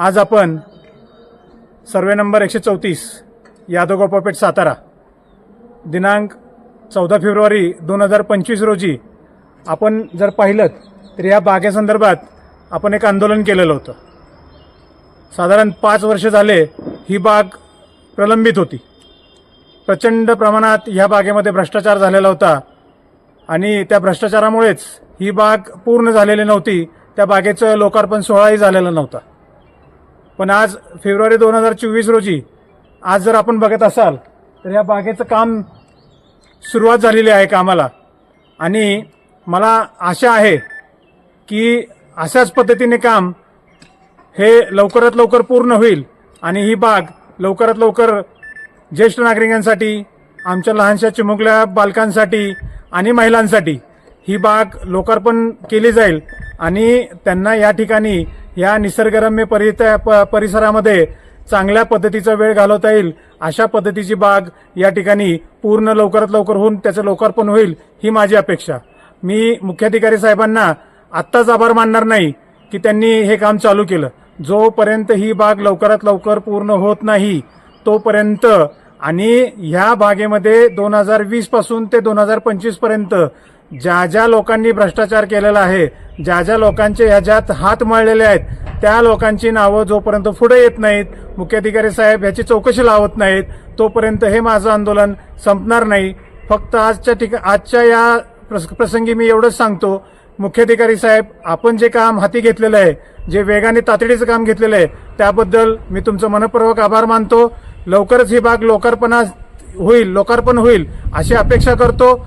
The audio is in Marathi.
आज आपण सर्वे नंबर एकशे चौतीस यादवगोपापेठ सातारा दिनांक चौदा फेब्रुवारी दोन हजार पंचवीस रोजी आपण जर पाहिलं तर या बागेसंदर्भात आपण एक आंदोलन केलेलं होतं. साधारण पाच वर्ष झाले ही बाग प्रलंबित होती. प्रचंड प्रमाणात ह्या बागेमध्ये भ्रष्टाचार झालेला होता आणि त्या भ्रष्टाचारामुळेच ही बाग पूर्ण झालेली नव्हती. त्या बागेचं लोकार्पण सोहळाही झालेला नव्हता. पण आज फेब्रुवारी दोन हजार चोवीस रोजी आज जर आपण बघत असाल तर या बागेचं काम सुरुवात झालेली आहे कामाला. आणि मला आशा आहे की अशाच पद्धतीने काम हे लवकरात लवकर पूर्ण होईल आणि ही बाग लवकरात लवकर ज्येष्ठ नागरिकांसाठी आमच्या लहानशा चिमुकल्या बालकांसाठी आणि महिलांसाठी ही बाग लोकार्पण केली जाईल. आणि त्यांना या ठिकाणी या निसर्गरम्य परि प- परिसरामध्ये चांगल्या पद्धतीचा वेळ घालवता येईल. अशा पद्धतीची बाग या ठिकाणी पूर्ण लवकरात लवकर होऊन त्याचं लोकार्पण होईल ही माझी अपेक्षा. मी मुख्याधिकारी साहेबांना आत्ताच आभार मानणार नाही की त्यांनी हे काम चालू केलं. जोपर्यंत ही बाग लवकरात लवकर पूर्ण होत नाही तोपर्यंत आणि ह्या बागेमध्ये दोन हजार वीसपासून ते दोन हजार पंचवीसपर्यंत ज्या ज्या लोकांनी भ्रष्टाचार केलेला आहे ज्या ज्या लोकांचे ह्याच्यात हात मळलेले आहेत त्या लोकांची नावं जोपर्यंत पुढे येत नाहीत मुख्याधिकारी साहेब ह्याची चौकशी लावत नाहीत तोपर्यंत हे माझं आंदोलन संपणार नाही. फक्त आजच्या ठिका आजच्या या प्रस- प्रसंगी मी एवढंच सांगतो मुख्याधिकारी साहेब आपण जे काम हाती घेतलेलं आहे जे वेगाने तातडीचं काम घेतलेलं आहे त्याबद्दल मी तुमचं मनपूर्वक आभार मानतो. लवकरच ही बाग लोकार्पणा होईल लोकार्पण होईल अशी अपेक्षा करतो.